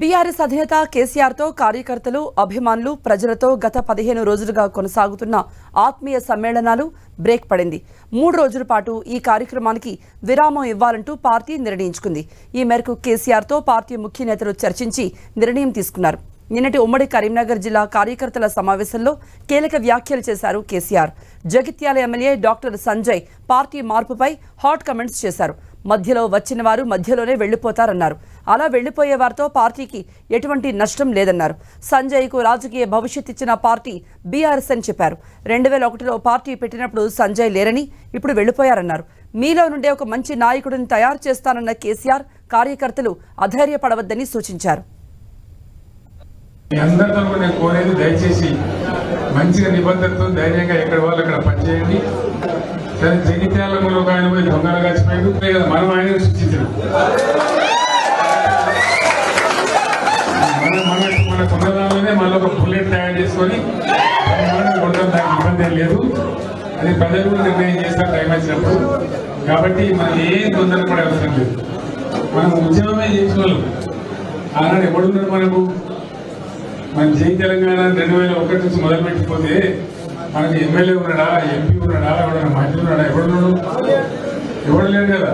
BRS అధినేత కేసీఆర్తో కార్యకర్తలు అభిమానులు ప్రజలతో గత పదిహేను రోజులుగా కొనసాగుతున్న ఆత్మీయ సమ్మేళనాలు బ్రేక్ పడింది. మూడు రోజుల పాటు ఈ కార్యక్రమానికి విరామం ఇవ్వాలంటూ పార్టీ నిర్ణయించుకుంది. ఈ మేరకు కేసీఆర్తో పార్టీ ముఖ్య నేతలు చర్చించి నిర్ణయం తీసుకున్నారు. నిన్నటి ఉమ్మడి కరీంనగర్ జిల్లా కార్యకర్తల సమావేశంలో కీలక వ్యాఖ్యలు చేశారు KCR. Jagtial MLA doctor Sanjay party మార్పుపై హాట్ కమెంట్స్ చేశారు. మధ్యలో వచ్చిన వారు మధ్యలోనే వెళ్ళిపోతారన్నారు అలా వెళ్ళిపోయే వారితో పార్టీకి ఎటువంటి నష్టం లేదన్నారు. సంజయ్కు రాజకీయ భవిష్యత్ ఇచ్చిన పార్టీ బీఆర్ఎస్ అని చెప్పారు. రెండు వేల ఒకటిలో పార్టీ పెట్టినప్పుడు సంజయ్ లేరని ఇప్పుడు వెళ్ళిపోయారన్నారు మీలో నుండే ఒక మంచి నాయకుడిని తయారు చేస్తానన్న కేసీఆర్ కార్యకర్తలు అధైర్యపడవద్దని సూచించారు. మీ అందరితో నేను కోరేది దయచేసి మంచిగా నిబంధనతో ధైర్యంగా ఎక్కడ వాళ్ళు అక్కడ పనిచేయండి. సరే జగిత్యాలలో ఒక ఆయన పోయి దొంగలు కలిసిపోయాడు కదా మనం ఆయన సృష్టించడం మన మన మన కొన్నదానిలోనే మళ్ళీ ఒక బుల్లెట్ తయారు చేసుకొని బ్రహ్మాండంగా దానికి ఇబ్బంది లేదు. అది ప్రజలు కూడా నిర్ణయం చేస్తారు టైం వచ్చినప్పుడు. కాబట్టి మనం ఏం తొందరపడే అవసరం లేదు. మనం ఉద్యమమే చేసిన వాళ్ళు ఆనాడు ఎవడున్నారు మనకు? మన జై తెలంగాణ రెండు వేల ఒకటి నుంచి మొదలుపెట్టిపోతే మనకి ఎమ్మెల్యే ఉన్నాడా ఎంపీ ఉన్నాడా ఎవడన్నా మంత్రి ఉన్నాడా ఎవడున్నాడు ఎవడు లేడు కదా